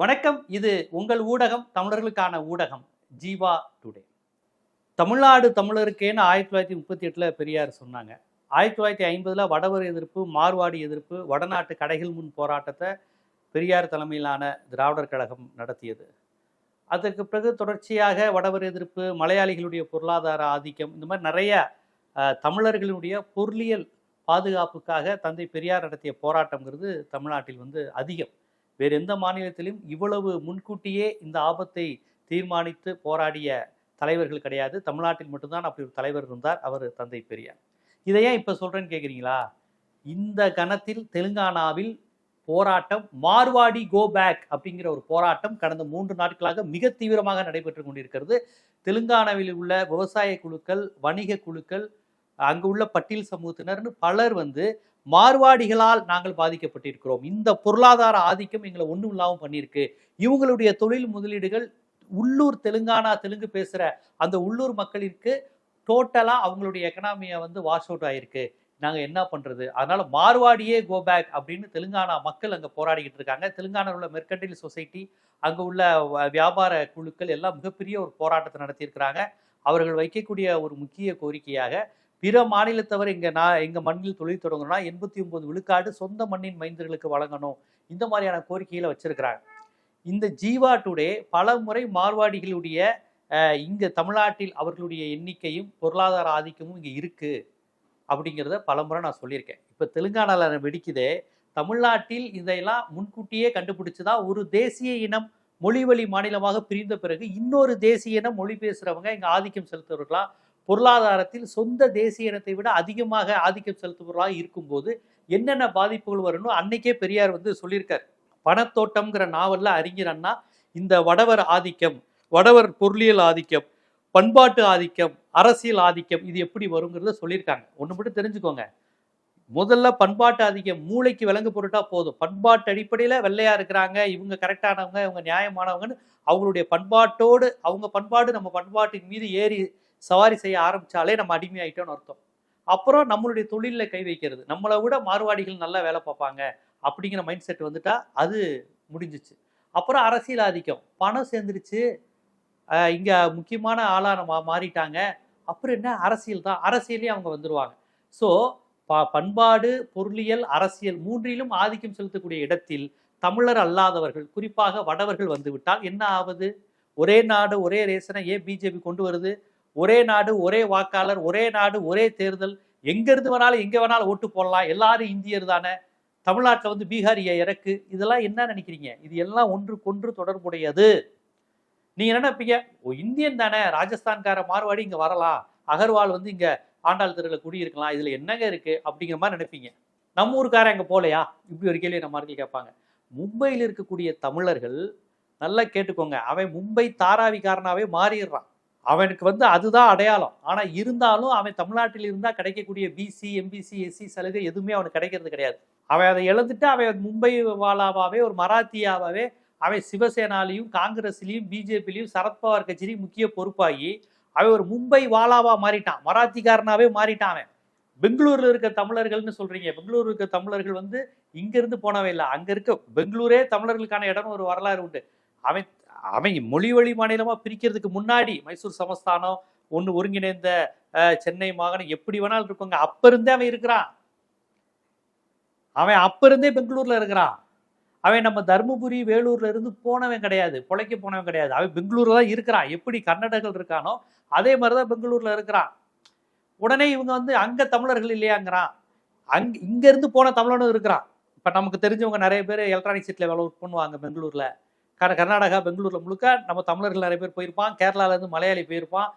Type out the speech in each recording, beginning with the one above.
வணக்கம். இது உங்கள் ஊடகம் தமிழர்களுக்கான ஊடகம் ஜீவா டுடே. தமிழ்நாடு தமிழருக்கேன்னு ஆயிரத்தி தொள்ளாயிரத்தி முப்பத்தி எட்டில் பெரியார் சொன்னாங்க. ஆயிரத்தி தொள்ளாயிரத்தி ஐம்பதில் வடவர் எதிர்ப்பு மார்வாடி எதிர்ப்பு வடநாட்டு கடைகள் முன் போராட்டத்தை பெரியார் தலைமையிலான திராவிடர் கழகம் நடத்தியது. அதற்கு பிறகு தொடர்ச்சியாக வடவர் எதிர்ப்பு மலையாளிகளுடைய பொருளாதார ஆதிக்கம் இந்த மாதிரி நிறைய தமிழர்களுடைய பொருளியல் பாதுகாப்புக்காக தந்தை பெரியார் நடத்திய போராட்டங்கிறது தமிழ்நாட்டில் வந்து அதிகம். வேறு எந்த மாநிலத்திலும் இவ்வளவு முன்கூட்டியே இந்த ஆபத்தை தீர்மானித்து போராடிய தலைவர்கள் கிடையாது. தமிழ்நாட்டில் மட்டும்தான் அப்படி ஒரு தலைவர் இருந்தார் அவர் தந்தை பெரியார். இதை ஏன் இப்போ சொல்கிறேன்னு கேட்குறீங்களா இந்த கணத்தில் தெலுங்கானாவில் போராட்டம் மார்வாடி கோ பேக் அப்படிங்கிற ஒரு போராட்டம் கடந்த மூன்று நாட்களாக மிக தீவிரமாக நடைபெற்று கொண்டிருக்கிறது. தெலுங்கானாவில் உள்ள விவசாய குழுக்கள் வணிக குழுக்கள் அங்கு உள்ள பட்டியல் சமூகத்தினர்னு பலர் வந்து மார்வாடிகளால் நாங்கள் பாதிக்கப்பட்டிருக்கிறோம். இந்த பொருளாதார ஆதிக்கம் எங்களை ஒன்றும் இல்லாமல் பண்ணியிருக்கு. இவங்களுடைய தொழில் முதலீடுகள் உள்ளூர் தெலுங்கானா தெலுங்கு பேசுகிற அந்த உள்ளூர் மக்களிற்கு டோட்டலாக அவங்களுடைய எக்கனாமியை வந்து வாஷ் அவுட் ஆயிருக்கு. நாங்கள் என்ன பண்ணுறது அதனால் மார்வாடியே கோ பேக் அப்படின்னு தெலுங்கானா மக்கள் அங்கே போராடிக்கிட்டு இருக்காங்க. தெலுங்கானாவில் உள்ள மெர்கண்டில் சொசைட்டி அங்கே உள்ள வ- வியாபார குழுக்கள் எல்லாம் மிகப்பெரிய ஒரு போராட்டத்தை நடத்தியிருக்கிறாங்க. அவர்கள் வைக்கக்கூடிய ஒரு முக்கிய கோரிக்கையாக பிற மாநிலத்தவர் இங்கே நான் எங்கள் மண்ணில் தொழில் தொடங்கணும்னா எண்பத்தி ஒன்பது விழுக்காடு சொந்த மண்ணின் மைந்தர்களுக்கு வழங்கணும். இந்த மாதிரியான கோரிக்கைகளை வச்சிருக்கிறாங்க. இந்த ஜீவா டுடே பல முறை மார்வாடிகளுடைய இங்கே இங்க தமிழ்நாட்டில் அவர்களுடைய எண்ணிக்கையும் பொருளாதார ஆதிக்கமும் இங்கே இருக்கு அப்படிங்கிறத பலமுறை நான் சொல்லியிருக்கேன். இப்போ தெலுங்கானாவில் வெடிக்குதே. தமிழ்நாட்டில் இதையெல்லாம் முன்கூட்டியே கண்டுபிடிச்சு தான் ஒரு தேசிய இனம் மொழிவழி மாநிலமாக பிரிந்த பிறகு இன்னொரு தேசிய இனம் மொழி பேசுகிறவங்க இங்கே ஆதிக்கம் செலுத்துவர்களா பொருளாதாரத்தில் சொந்த தேசிய இனத்தை விட அதிகமாக ஆதிக்கம் செலுத்துபவர்களாக இருக்கும்போது என்னென்ன பாதிப்புகள் வரும்னு அன்னைக்கே பெரியார் வந்து சொல்லியிருக்கார். பணத்தோட்டம்ங்கிற நாவலில் அறிஞர் அண்ணா இந்த வடவர் ஆதிக்கம் வடவர் பொருளியல் ஆதிக்கம் பண்பாட்டு ஆதிக்கம் அரசியல் ஆதிக்கம் இது எப்படி வருங்கிறத சொல்லியிருக்காங்க. ஒன்று மட்டும் தெரிஞ்சுக்கோங்க. முதல்ல பண்பாட்டு ஆதிக்கம் மூளைக்கு விலங்கு பொருட்டா போதும். பண்பாட்டு அடிப்படையில் வெள்ளையா இருக்கிறாங்க இவங்க கரெக்டானவங்க இவங்க நியாயமானவங்கன்னு அவங்களுடைய பண்பாட்டோடு அவங்க பண்பாடு நம்ம பண்பாட்டின் மீது ஏறி சவாரி செய்ய ஆரம்பித்தாலே நம்ம அடிமையாயிட்டோம்னு அர்த்தம். அப்புறம் நம்மளுடைய தொழிலில் கை வைக்கிறது. நம்மளை விட மாறுவாடிகள் நல்லா வேலை பார்ப்பாங்க அப்படிங்கிற மைண்ட் செட் வந்துட்டா அது முடிஞ்சிச்சு. அப்புறம் அரசியல் ஆதிக்கம். பணம் சேர்ந்துருச்சு. இங்கே முக்கியமான ஆளான மா மாறிட்டாங்க. அப்புறம் என்ன? அரசியல் தான். அரசியலே அவங்க வந்துடுவாங்க ஸோ ப பண்பாடு பொருளியல் அரசியல் மூன்றிலும் ஆதிக்கம் செலுத்தக்கூடிய இடத்தில் தமிழர் அல்லாதவர்கள் குறிப்பாக வடவர்கள் வந்துவிட்டால் என்ன ஆவது? ஒரே நாடு ஒரே ரேசனை ஏன் பிஜேபி கொண்டு வருது? ஒரே நாடு ஒரே வாக்காளர் ஒரே நாடு ஒரே தேர்தல். எங்கேருந்து வேணாலும் எங்கே வேணாலும் ஓட்டு போடலாம். எல்லாரும் இந்தியர் தானே. தமிழ்நாட்டில் வந்து பீகாரிய இறக்கு. இதெல்லாம் என்ன நினைக்கிறீங்க? இது எல்லாம் ஒன்றுக்கொன்று தொடர்புடையது. நீங்கள் என்ன நினைப்பீங்க? ஓ இந்தியன் தானே. ராஜஸ்தான்கார மார்வாடி இங்கே வரலாம். அகர்வால் வந்து இங்கே ஆண்டாள் தெருவில் குடியிருக்கலாம். இதில் என்னங்க இருக்குது அப்படிங்கிற மாதிரி நினைப்பீங்க. நம்ம ஊருக்காரன் அங்கே போகலையா? இப்படி ஒரு கேள்வி நம்ம மக்கள் கேட்பாங்க. மும்பையில் இருக்கக்கூடிய தமிழர்கள் நல்லா கேட்டுக்கோங்க. அவன் மும்பை தாராவிக்காரனாவே மாறிடுறான். அவனுக்கு வந்து அதுதான் அடையாளம். ஆனா இருந்தாலும் அவன் தமிழ்நாட்டில் இருந்தா கிடைக்கக்கூடிய பிசி எம்பிசி எஸ்சி சலுகை எதுவுமே அவனுக்கு கிடைக்கிறது கிடையாது. அவன் அதை இழந்துட்டு அவன் மும்பை வாலாவாவே ஒரு மராத்தியாவாகவே அவன் சிவசேனாலையும் காங்கிரஸ்லையும் பிஜேபிலையும் சரத்பவார் கட்சியிலையும் முக்கிய பொறுப்பாகி அவன் ஒரு மும்பை வாலாவா மாறிட்டான். மராத்திக்காரனாவே மாறிட்டான் அவன். பெங்களூர்ல இருக்க தமிழர்கள்னு சொல்றீங்க. பெங்களூர் இருக்க தமிழர்கள் வந்து இங்க இருந்து போனவே இல்லை. அங்க இருக்க பெங்களூரே தமிழர்களுக்கான இடம்னு ஒரு வரலாறு உண்டு. அவன் அவன் மொழி வழி மாநிலமா பிரிக்கிறதுக்கு முன்னாடி மைசூர் சமஸ்தானம் ஒன்று ஒருங்கிணைந்த சென்னை மாகாணம் எப்படி வேணாலும் இருக்குங்க. அப்ப இருந்தே அவன் இருக்கிறான். அவன் அப்ப இருந்தே பெங்களூர்ல இருக்கிறான். அவன் நம்ம தருமபுரி வேலூர்ல இருந்து போனவன் கிடையாது. பொழைக்க போனவன் கிடையாது. அவன் பெங்களூர்ல தான் இருக்கிறான். எப்படி கன்னடர்கள் இருக்கானோ அதே மாதிரிதான் பெங்களூர்ல இருக்கிறான். உடனே இவங்க வந்து அங்க தமிழர்கள் இல்லையாங்கிறான். அங்க இங்க இருந்து போன தமிழனும் இருக்கிறான். இப்ப நமக்கு தெரிஞ்சவங்க நிறைய பேர் எலக்ட்ரானிக் சீட்ல வேலை பண்ணுவாங்க பெங்களூர்ல. கர்நாடகா பெங்களூர்ல முழுக்க நம்ம தமிழர்கள் நிறைய பேர் போயிருப்பான். கேரளால இருந்து மலையாளி போயிருப்பான்.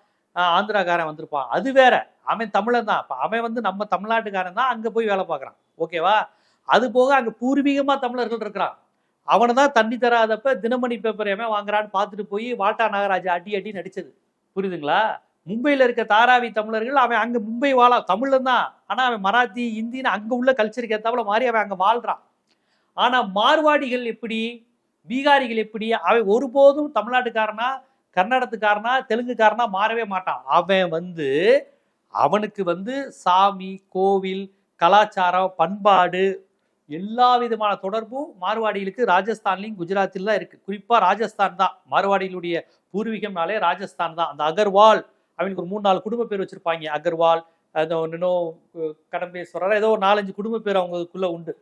ஆந்திராக்காரன் வந்திருப்பான். அது வேற. அவன் தமிழன் தான். அப்ப அவன் வந்து நம்ம தமிழ்நாட்டுக்காரன் தான் அங்க போய் வேலை பார்க்கறான். ஓகேவா அது போக அங்க பூர்வீகமா தமிழர்கள் இருக்கிறான். அவனை தான் தண்ணி தராதப்ப தினமணி பேப்பர் எவன் வாங்குறான்னு பார்த்துட்டு போய் வாட்டா நாகராஜ் அடி அடி நடிச்சது. புரியுதுங்களா? மும்பையில இருக்க தாராவி தமிழர்கள் அவன் அங்க மும்பை வாழா. தமிழன் தான். ஆனா அவன் மராத்தி இந்தின்னு அங்க உள்ள கல்ச்சருக்கு ஏத்தாப்புல மாறி அவன் அங்க வாழ்றான். ஆனா மார்வாடிகள் எப்படி? பீகாரிகள் எப்படி? அவன் ஒருபோதும் தமிழ்நாட்டுக்காரனா கர்நாடகத்துக்காரனா தெலுங்குக்காரனா மாறவே மாட்டான். அவன் வந்து அவனுக்கு வந்து சாமி கோவில் கலாச்சாரம் பண்பாடு எல்லா விதமான தொடர்பும் மார்வாடிகளுக்கு ராஜஸ்தான்லையும் குஜராத்தில் தான் இருக்கு. குறிப்பா ராஜஸ்தான் தான். மார்வாடிகளுடைய பூர்வீகம்னாலே ராஜஸ்தான் தான். அந்த அகர்வால் அவங்களுக்கு ஒரு மூணு நாலு குடும்ப பேர் வச்சிருப்பாங்க. அகர்வால் அந்த இன்னும் கடம்பேஸ்வரர் ஏதோ ஒரு நாலஞ்சு குடும்ப பேர் அவங்களுக்குள்ள உண்டு.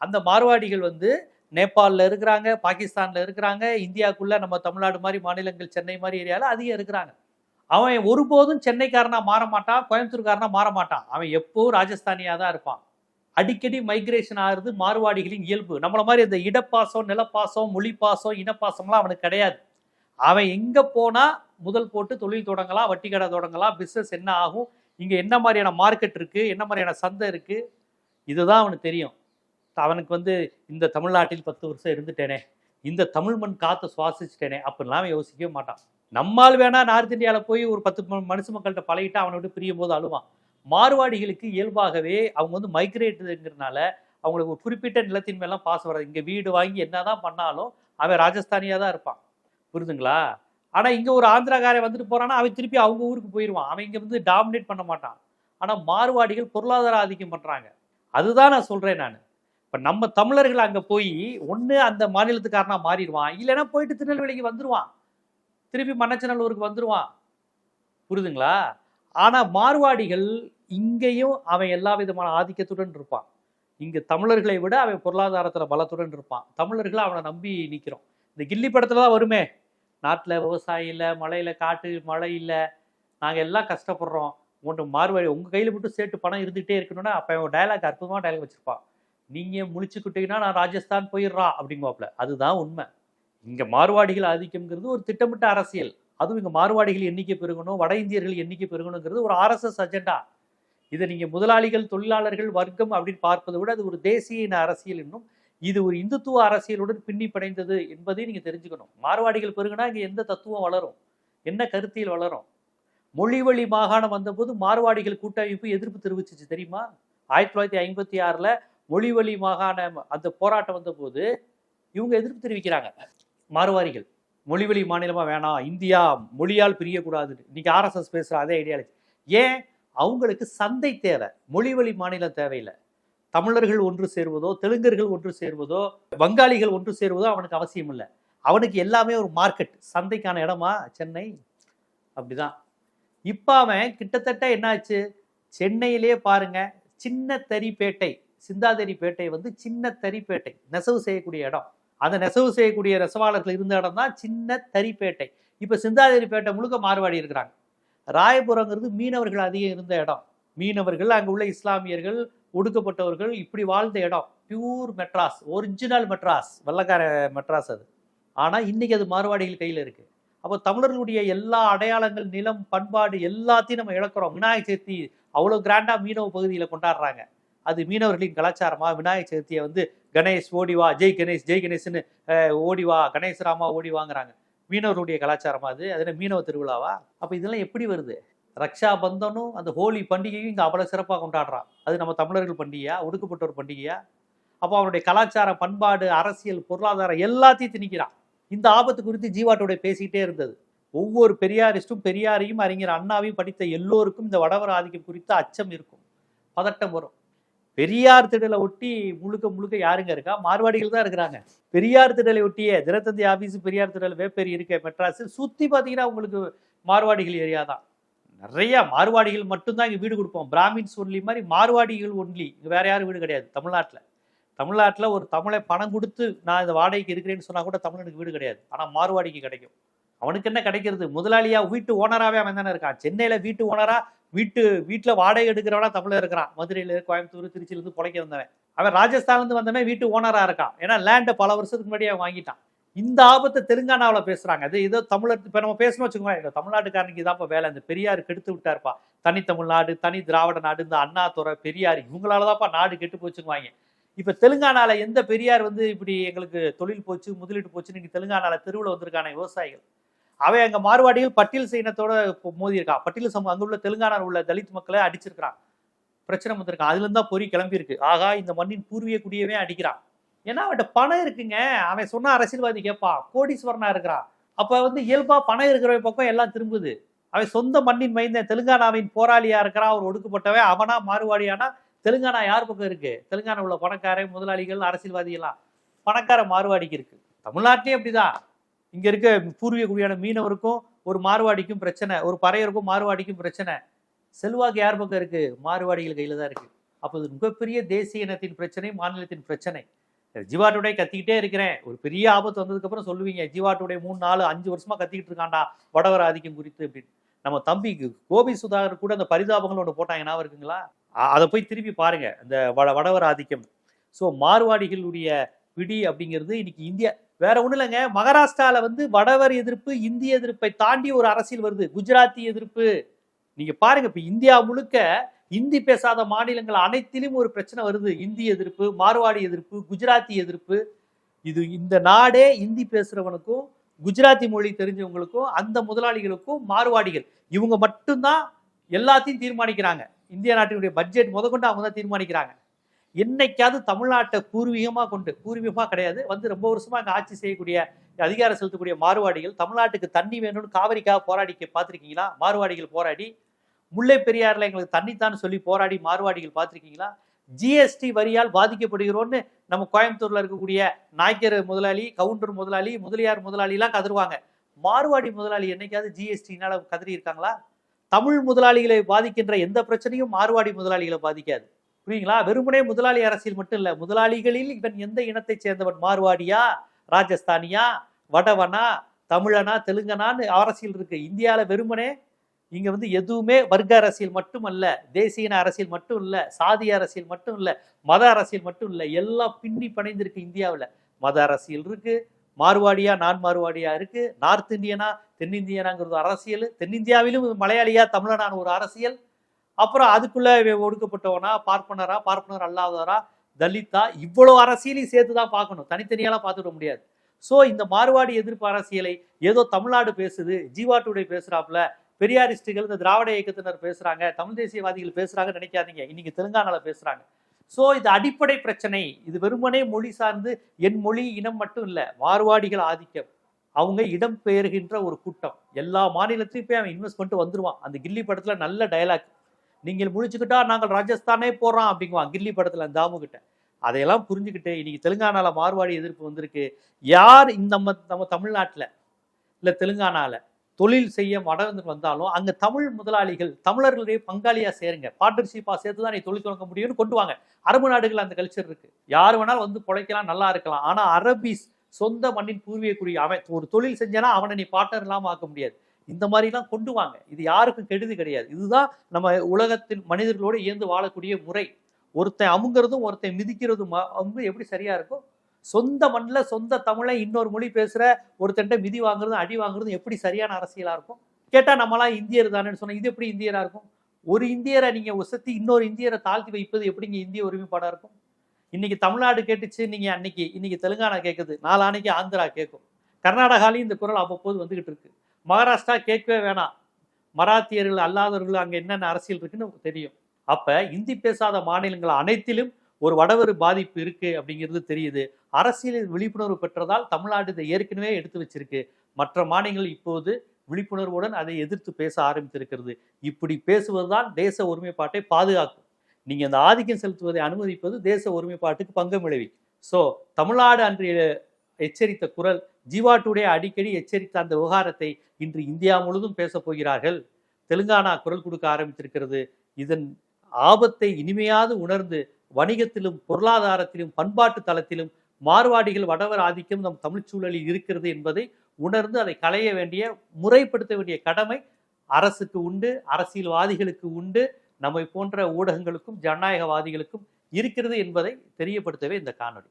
அந்த மார்வாடிகள் வந்து நேபாளில் இருக்கிறாங்க பாகிஸ்தானில் இருக்கிறாங்க இந்தியாவுக்குள்ளே நம்ம தமிழ்நாடு மாதிரி மாநிலங்கள் சென்னை மாதிரி ஏரியாவில் அதிகம் இருக்கிறாங்க. அவன் ஒருபோதும் சென்னைக்காரனாக மாற மாட்டான் கோயம்புத்தூர்காரனா மாற மாட்டான். அவன் எப்போவும் ராஜஸ்தானியாக தான் இருப்பான். அடிக்கடி மைக்ரேஷன் ஆகுறது மாறுவாடிகளின் இயல்பு. நம்மள மாதிரி இந்த இடப்பாசம் நிலப்பாசம் மொழிப்பாசம் இனப்பாசம்லாம் அவனுக்கு கிடையாது. அவன் எங்கே போனால் முதல் போட்டு தொழில் தொடங்கலாம் வட்டி கடை தொடங்கலாம் பிஸ்னஸ் என்ன ஆகும் இங்கே என்ன மாதிரியான மார்க்கெட் இருக்குது என்ன மாதிரியான சந்தை இருக்குது இதுதான் அவனுக்கு தெரியும். அவனுக்கு வந்து இந்த தமிழ்நாட்டில் பத்து வருஷம் இருந்துட்டேனே இந்த தமிழ் மண் காற்றை சுவாசிச்சிட்டேனே அப்படிலாம் அவன் யோசிக்கவே மாட்டான். நம்மால் வேணா நார்த் இந்தியாவில் போய் ஒரு பத்து மனுஷ மக்கள்கிட்ட பழகிட்டு அவனை விட்டு பிரியும் போது அழுவான். மார்வாடிகளுக்கு இயல்பாகவே அவங்க வந்து மைக்ரேட்டுங்கிறதுனால அவங்களுக்கு ஒரு குறிப்பிட்ட நிலத்தின் மேலாம் பாசம் வராது. இங்கே வீடு வாங்கி என்னதான் பண்ணாலும் அவன் ராஜஸ்தானியாக தான் இருப்பான். புரிதுங்களா ஆனால் இங்கே ஒரு ஆந்திராக்காரன் வந்துட்டு போகிறான்னா அவன் திருப்பி அவங்க ஊருக்கு போயிடுவான் அவன் இங்கே வந்து டாமினேட் பண்ண மாட்டான். ஆனால் மார்வாடிகள் பொருளாதார ஆதிக்கம் பண்ணுறாங்க அதுதான் நான் சொல்கிறேன் நான். இப்போ நம்ம தமிழர்கள் அங்கே போய் ஒன்று அந்த மாநிலத்துக்காரனா மாறிடுவான். இல்லைன்னா போயிட்டு திருநெல்வேலிக்கு வந்துடுவான் திருப்பி மன்னச்சநல்லூருக்கு வந்துடுவான் புரியுதுங்களா? ஆனால் மார்வாடிகள் இங்கேயும் அவன் எல்லா விதமான ஆதிக்கத்துடன் இருப்பான். இங்கே தமிழர்களை விட அவன் பொருளாதாரத்தில் பலத்துடன் இருப்பான். தமிழர்களை அவனை நம்பி நிற்கிறோம் இந்த கில்லி படத்தில் தான் வருமே. நாட்டில் விவசாயம் இல்லை மழையில் காட்டு மழை இல்லை. நாங்கள் எல்லாம் கஷ்டப்படுறோம். ஒன்று மார்வாடி உங்கள் கையில் மட்டும் சேட்டு பணம் இருந்துகிட்டே இருக்கணும்னா அப்போ அவன் டயலாக் அற்புதமாக டயலாக் வச்சுருப்பான். நீங்கள் முழிச்சுக்கிட்டீங்கன்னா நான் ராஜஸ்தான் போயிடுறா அப்படிங்குவாப்புல. அதுதான் உண்மை. இங்கே மார்வாடிகள் ஆதிக்கம்ங்கிறது ஒரு திட்டமிட்ட அரசியல். அதுவும் இங்கே மார்வாடிகள் எண்ணிக்கை பெருகணும் வட இந்தியர்கள் எண்ணிக்கை பெருகணுங்கிறது ஒரு ஆர்எஸ்எஸ் அஜெண்டா. இதை நீங்கள் முதலாளிகள் தொழிலாளர்கள் வர்க்கம் அப்படின்னு பார்ப்பதை விட அது ஒரு தேசிய இன அரசியல் இன்னும் இது ஒரு இந்துத்துவ அரசியலுடன் பின்னி படைந்தது என்பதை நீங்கள் தெரிஞ்சுக்கணும். மார்வாடிகள் பெருகுனா இங்கே எந்த தத்துவம் வளரும்? என்ன கருத்தியல் வளரும்? மொழிவழி மாகாணம் வந்தபோது மார்வாடிகள் கூட்டமைப்பு எதிர்ப்பு தெரிவிச்சிச்சு தெரியுமா? ஆயிரத்தி தொள்ளாயிரத்தி ஐம்பத்தி ஆறில் மொழிவழி மாகாணம் அந்த போராட்டம் வந்தபோது இவங்க எதிர்ப்பு தெரிவிக்கிறாங்க. மாறுவாரிகள் மொழிவழி மாநிலமாக வேணாம் இந்தியா மொழியால் பிரியக்கூடாது இன்னைக்கு ஆர்எஸ்எஸ் பேசுகிற அதே ஐடியாலஜி ஏன்? அவங்களுக்கு சந்தை தேவை மொழிவழி மாநிலம் தேவையில்லை. தமிழர்கள் ஒன்று சேருவதோ தெலுங்கர்கள் ஒன்று சேருவதோ வங்காளிகள் ஒன்று சேருவதோ அவனுக்கு அவசியம் இல்லை. அவனுக்கு எல்லாமே ஒரு மார்க்கெட் சந்தைக்கான இடமா? சென்னை? அப்படிதான். இப்போ அவன் கிட்டத்தட்ட என்னாச்சு? சென்னையிலே பாருங்க சின்ன தறிப்பேட்டை சிந்தாதேரிப்பேட்டை வந்து சின்ன தறிப்பேட்டை நெசவு செய்யக்கூடிய இடம். அந்த நெசவு செய்யக்கூடிய நெசவாளர்கள் இருந்த இடம் தான் சின்ன தறிப்பேட்டை இப்போ சிந்தாதிரிப்பேட்டை முழுக்க மாறுபாடி இருக்கிறாங்க. ராயபுரங்கிறது மீனவர்கள் அதிகம் இருந்த இடம். மீனவர்கள் அங்கே உள்ள இஸ்லாமியர்கள் ஒடுக்கப்பட்டவர்கள் இப்படி வாழ்ந்த இடம். பியூர் மெட்ராஸ் ஒரிஜினல் மெட்ராஸ் வெள்ளக்கார மெட்ராஸ் அது. ஆனால் இன்றைக்கி அது மாறுவாடிகள் கையில் இருக்குது அப்போ தமிழர்களுடைய எல்லா அடையாளங்கள் நிலம் பண்பாடு எல்லாத்தையும் நம்ம இழக்கிறோம். விநாயகர் சதுர்த்தி அவ்வளோ கிராண்டாக மீனவ பகுதியில் கொண்டாடுறாங்க. அது மீனவர்களின் கலாச்சாரமா? விநாயகர் சதுர்த்தியை வந்து கணேஷ் ஓடிவா ஜெய் கணேஷ் ஜெய் கணேஷ்னு ஓடிவா கணேஷ் ராமா ஓடி மீனவர்களுடைய கலாச்சாரமா அது? அது மீனவ திருவிழாவா? அப்போ இதெல்லாம் எப்படி வருது? ரக்ஷா பந்தனும் அந்த ஹோலி பண்டிகையும் இங்கே அவ்வளோ சிறப்பாக கொண்டாடுறான். அது நம்ம தமிழர்கள் பண்டிகையா? ஒடுக்கப்பட்டோர் பண்டிகையா? அப்போ அவனுடைய கலாச்சாரம் பண்பாடு அரசியல் பொருளாதாரம் எல்லாத்தையும் திணிக்கிறான். இந்த ஆபத்து குறித்து ஜீவாட்டோட பேசிக்கிட்டே இருந்தது. ஒவ்வொரு பெரியாரிஸ்டும் பெரியாரையும் அறிஞர் அண்ணாவையும் படித்த எல்லோருக்கும் இந்த வடவர ஆதிக்கம் குறித்த அச்சம் இருக்கும். பதட்டம் வரும். பெரியார் திடலை ஒட்டி முழுக்க முழுக்க யாருங்க இருக்கா? மார்வாடிகள் தான் இருக்கிறாங்க. பெரியார் திடலை ஒட்டிய தினத்தந்தி ஆபீஸ் பெரியார் திடல் வேப்பேரி இருக்க மெட்ராஸில் சுத்தி பார்த்தீங்கன்னா உங்களுக்கு மார்வாடிகள் ஏரியா தான். நிறைய மார்வாடிகள் மட்டும்தான் இங்கே வீடு கொடுப்போம். பிராமின்ஸ் ஒன்லி மாதிரி மார்வாடிகள் ஒன்லி. இங்கே வேற யாரும் வீடு கிடையாது. தமிழ்நாட்டில். தமிழ்நாட்டில் ஒரு தமிழை பணம் கொடுத்து நான் இந்த வாடகைக்கு இருக்கிறேன்னு சொன்னா கூட தமிழனுக்கு வீடு கிடையாது. ஆனால் மார்வாடிக்கு கிடைக்கும். அவனுக்கு என்ன கிடைக்கிறது? முதலாளியா வீட்டு ஓனராகவே அவன் தானே இருக்கான். சென்னையில் வீட்டு ஓனரா வீட்டு வீட்டில் வாடகை எடுக்கிறவனா தமிழர் இருக்கிறான். மதுரையில் கோயம்புத்தூர் திருச்சியிலேருந்து பிழைக்க வந்தவன். அவன் ராஜஸ்தான்லேருந்து வந்தவன் வீட்டு ஓனராக இருக்கான். ஏன்னா லேண்டை பல வருஷத்துக்கு முன்னாடி அவன் வாங்கிட்டான். இந்த ஆபத்தை தெலுங்கானாவில் பேசுகிறாங்க அது ஏதோ தமிழர் இப்போ நம்ம பேசணும் வச்சுக்கோங்க இந்த தமிழ்நாட்டுக்காரனுக்கு இதான்ப்பா வேலை. இந்த பெரியார் கெடுத்து விட்டார்ப்பா. தனி தமிழ்நாடு தனி திராவிட நாடு இந்த அண்ணாதுறை பெரியார் இவங்களால தான்ப்பா நாடு கெட்டு போச்சுக்குவாங்க இப்போ தெலுங்கானால எந்த பெரியார் வந்து இப்படி எங்களுக்கு தொழில் போச்சு முதலீடு போச்சு நீங்கள் தெலுங்கானாவில் தெருவில் வந்திருக்கான விவசாயிகள். அவன் அங்கே மார்வாடியில் பட்டியல் சைனத்தோட மோதி இருக்கான் பட்டியல் சமூகம் அங்கே உள்ள தெலுங்கானாவில் உள்ள தலித் மக்களை அடிச்சிருக்கிறான். பிரச்சனை வந்திருக்கான் அதுலேருந்து தான் பொறி கிளம்பியிருக்கு. ஆகா இந்த மண்ணின் பூர்வீக குடியவே அடிக்கிறான். ஏன்னா அவன்கிட்ட பணம் இருக்குங்க. அவன் சொன்ன அரசியல்வாதி கேட்பான். கோடீஸ்வரனா இருக்கிறான். அப்போ வந்து இயல்பாக பணம் இருக்கிற பக்கம் எல்லாம் திரும்புது. அவன் சொந்த மண்ணின் மைந்த தெலுங்கானாவின் போராளியா இருக்கிறான். அவர் ஒடுக்கப்பட்டவன். அவனா மாறுவாடியானா தெலுங்கானா யார் பக்கம் இருக்கு? தெலுங்கானா உள்ள பணக்காரன் முதலாளிகள் அரசியல்வாதிகள்லாம். பணக்கார மாறுவாடிக்கு இருக்கு. தமிழ்நாட்டிலே அப்படிதான். இங்க இருக்க பூர்வீக குடியான மீனவருக்கும் ஒரு மார்வாடிக்கும் பிரச்சனை ஒரு பறையருக்கும் மார்வாடிக்கும் பிரச்சனை. செல்வாக்கு யார் பக்கம் இருக்கு? மார்வாடிகள் கையில தான் இருக்கு. அப்போ இது மிகப்பெரிய தேசிய இனத்தின் பிரச்சனை மாநிலத்தின் பிரச்சனை. ஜீவா டுடே கத்திக்கிட்டே இருக்கிறேன். ஒரு பெரிய ஆபத்து வந்ததுக்கு அப்புறம் சொல்லுவீங்க ஜீவா டுடே மூணு நாலு அஞ்சு வருஷமா கத்திக்கிட்டு இருக்காண்டா வடவர ஆதிக்கம் குறித்து அப்படின்னு. நம்ம தம்பிக்கு கோபி சுதாகர் கூட அந்த பரிதாபங்கள் ஒன்று போட்டாங்க ஞாபகம் இருக்குங்களா? அதை போய் திருப்பி பாருங்க அந்த வட வடவர் ஆதிக்கம் ஸோ மார்வாடிகளுடைய பிடி அப்படிங்கிறது இன்னைக்கு இந்தியா வேற ஒண்ணும் இல்லைங்க. மகாராஷ்டிரால வந்து வடவர் எதிர்ப்பு இந்திய எதிர்ப்பை தாண்டி ஒரு அரசியல் வருது. குஜராத்தி எதிர்ப்பு. நீங்க பாருங்க இப்ப இந்தியா முழுக்க இந்தி பேசாத மாநிலங்கள் அனைத்திலும் ஒரு பிரச்சனை வருது. இந்தி எதிர்ப்பு மார்வாடி எதிர்ப்பு குஜராத்தி எதிர்ப்பு. இது இந்த நாடே இந்தி பேசுறவனுக்கும் குஜராத்தி மொழி தெரிஞ்சவங்களுக்கும் அந்த முதலாளிகளுக்கும் மார்வாடிகள். இவங்க மட்டும்தான் எல்லாத்தையும் தீர்மானிக்கிறாங்க. இந்திய நாட்டினுடைய பட்ஜெட் முதற்கொண்டு அவங்க தான் தீர்மானிக்கிறாங்க. என்னைக்காவது தமிழ்நாட்டை பூர்வீகமாக கொண்டு பூர்வீகமாக கிடையாது. வந்து ரொம்ப வருஷமாக அங்கே ஆட்சி செய்யக்கூடிய அதிகாரம் செலுத்தக்கூடிய மாறுவாடிகள் தமிழ்நாட்டுக்கு தண்ணி வேணும்னு காவிரிக்காக போராடி பார்த்துருக்கீங்களா? மாறுவாடிகள் போராடி முல்லை பெரியாரில் எங்களுக்கு தண்ணித்தான் சொல்லி போராடி மாறுவாடிகள் பார்த்துருக்கீங்களா? ஜிஎஸ்டி வரியால் பாதிக்கப்படுகிறோன்னு நம்ம கோயம்புத்தூரில் இருக்கக்கூடிய நாய்க்கர் முதலாளி கவுண்டர் முதலாளி முதலியார் முதலாளிலாம் கதருவாங்க. மாறுவாடி முதலாளி என்னைக்காவது ஜிஎஸ்டினால கதறி இருக்காங்களா? தமிழ் முதலாளிகளை பாதிக்கின்ற எந்த பிரச்சனையும் மாறுவாடி முதலாளிகளை பாதிக்காது. புரியுங்களா? வெறுமனே முதலாளி அரசியல் மட்டும் இல்லை முதலாளிகளில் இவன் எந்த இனத்தை சேர்ந்தவன்? மார்வாடியா ராஜஸ்தானியா வடவனா தமிழனா தெலுங்கனான்னு அரசியல் இருக்கு. இந்தியாவில் வெறுமனே இங்கே வந்து எதுவுமே வர்க்க அரசியல் மட்டும் அல்ல தேசிய இன அரசியல் மட்டும் இல்லை சாதி அரசியல் மட்டும் இல்லை மத அரசியல் மட்டும் இல்லை எல்லாம் பின்னி பணைந்திருக்கு இந்தியாவில். மத அரசியல் இருக்கு மார்வாடியா நான் மார்வாடியா இருக்கு நார்த் இந்தியனா தென்னிந்தியனாங்கிறது அரசியல் தென்னிந்தியாவிலும் மலையாளியா தமிழனான ஒரு அரசியல் அப்புறம் அதுக்குள்ளே ஒடுக்கப்பட்டவனா பார்ப்பனரா பார்ப்பனர் அல்லாதவரா? தலித்தா? இவ்வளோ அரசியலையும் சேர்த்து தான் பார்க்கணும் தனித்தனியாலாம் பார்த்துட முடியாது. ஸோ இந்த மாறுபாடு எதிர்ப்பு அரசியலை ஏதோ தமிழ்நாடு பேசுது ஜீவா டுடே பேசுறாப்புல பெரியாரிஸ்டுகள் இந்த திராவிட இயக்கத்தினர் பேசுகிறாங்க தமிழ் தேசியவாதிகள் பேசுகிறாங்கன்னு நினைக்காதீங்க. இன்னைக்கு தெலுங்கானாவில் பேசுகிறாங்க ஸோ இது அடிப்படை பிரச்சனை. இது வெறுமனே மொழி சார்ந்து என் மொழி இனம் மட்டும் இல்லை மாறுவாடிகள் ஆதிக்கம். அவங்க இடம் பெயர்கின்ற ஒரு கூட்டம். எல்லா மாநிலத்திலையும் போய் அவன் இன்வெஸ்ட் பண்ணிட்டு வந்துருவான். அந்த கில்லி படத்தில் நல்ல டயலாக் நீங்கள் முடிச்சுக்கிட்டா நாங்கள் ராஜஸ்தானே போகிறோம் அப்படிங்குவான். கில்லி படத்தில் அந்த தாமு கிட்ட. அதையெல்லாம் புரிஞ்சுக்கிட்டு இன்னைக்கு தெலுங்கானாவில் மார்வாடி எதிர்ப்பு வந்திருக்கு. யார் இந்த நம்ம நம்ம தமிழ்நாட்டில்? இல்லை தெலுங்கானாவில் தொழில் செய்ய மடங்கு வந்தாலும் அங்கே தமிழ் முதலாளிகள் தமிழர்களுடைய பங்காளியாக சேருங்க. பார்ட்னர்ஷிப்பாக சேர்த்து தான் நீ தொழில் தொடங்க முடியும்னு கொண்டு வாங்க. அரபு நாடுகள் அந்த கல்ச்சர் இருக்குது யார் வேணாலும் வந்து பிழைக்கலாம் நல்லா இருக்கலாம். ஆனால் அரபிஸ் சொந்த மண்ணின் பூர்வீகக்குரிய அவன் ஒரு தொழில் செஞ்சானா அவனை நீ பார்ட்னர் இல்லாமல் ஆக்க முடியாது. இந்த மாதிரிலாம் கொண்டு வாங்க. இது யாருக்கும் கெடுதி கிடையாது. இதுதான் நம்ம உலகத்தின் மனிதர்களோடு இயந்து வாழக்கூடிய முறை. ஒருத்தன் அமுங்கிறதும் ஒருத்தன் மிதிக்கிறதும் அவங்க வந்து எப்படி சரியா இருக்கும் சொந்த மண்ணில் சொந்த தமிழை இன்னொரு மொழி பேசுகிற ஒருத்தன்ட்ட மிதி வாங்குறதும் அடி வாங்குறதும் எப்படி சரியான அரசியலாக இருக்கும்? கேட்டால் நம்மளாம் இந்தியர் தானேன்னு சொன்னால் இது எப்படி இந்தியராக இருக்கும்? ஒரு இந்தியரை நீங்கள் உசத்தி இன்னொரு இந்தியரை தாழ்த்தி வைப்பது எப்படிங்க இந்திய ஒருமைப்பாடா இருக்கும்? இன்னைக்கு தமிழ்நாடு கேட்டுச்சு நீங்கள் அன்னைக்கு இன்னைக்கு தெலுங்கானா கேட்குது நாளான்னைக்கு ஆந்திரா கேட்கும் கர்நாடகாலையும் இந்த குரல் அவ்வப்போது வந்துகிட்டு இருக்கு. மகாராஷ்டிரா கேட்கவே வேணாம். மராத்தியர்கள் அல்லாதவர்கள் அங்கே என்னென்ன அரசியல் இருக்குன்னு தெரியும். அப்போ இந்தி பேசாத மாநிலங்கள் அனைத்திலும் ஒரு வடவரு பாதிப்பு இருக்குது அப்படிங்கிறது தெரியுது. அரசியலில் விழிப்புணர்வு பெற்றதால் தமிழ்நாடு இதை ஏற்கனவே எடுத்து வச்சிருக்கு. மற்ற மாநிலங்கள் இப்போது விழிப்புணர்வுடன் அதை எதிர்த்து பேச ஆரம்பித்திருக்கிறது. இப்படி பேசுவதுதான் தேச ஒருமைப்பாட்டை பாதுகாக்கும். நீங்கள் இந்த ஆதிக்கம் செலுத்துவதை அனுமதிப்பது தேச ஒருமைப்பாட்டுக்கு பங்கம் விளைவிக்கும். ஸோ தமிழ்நாடு அன்று எச்சரித்த குரல் ஜீவா டுடே அடிக்கடி எச்சரித்த அந்த விவகாரத்தை இன்று இந்தியா முழுதும் பேசப் போகிறார்கள். தெலுங்கானா குரல் கொடுக்க ஆரம்பித்திருக்கிறது. இதன் ஆபத்தை இனிமையாது உணர்ந்து வணிகத்திலும் பொருளாதாரத்திலும் பண்பாட்டு தளத்திலும் மார்வாடிகள் வடவர் ஆதிக்கம் நம் தமிழ் சூழலில் இருக்கிறது என்பதை உணர்ந்து அதை களைய வேண்டிய முறைப்படுத்த வேண்டிய கடமை அரசுக்கு உண்டு அரசியல்வாதிகளுக்கு உண்டு நம்மை போன்ற ஊடகங்களுக்கும் ஜனநாயகவாதிகளுக்கும் இருக்கிறது என்பதை தெரியப்படுத்தவே இந்த காணொலி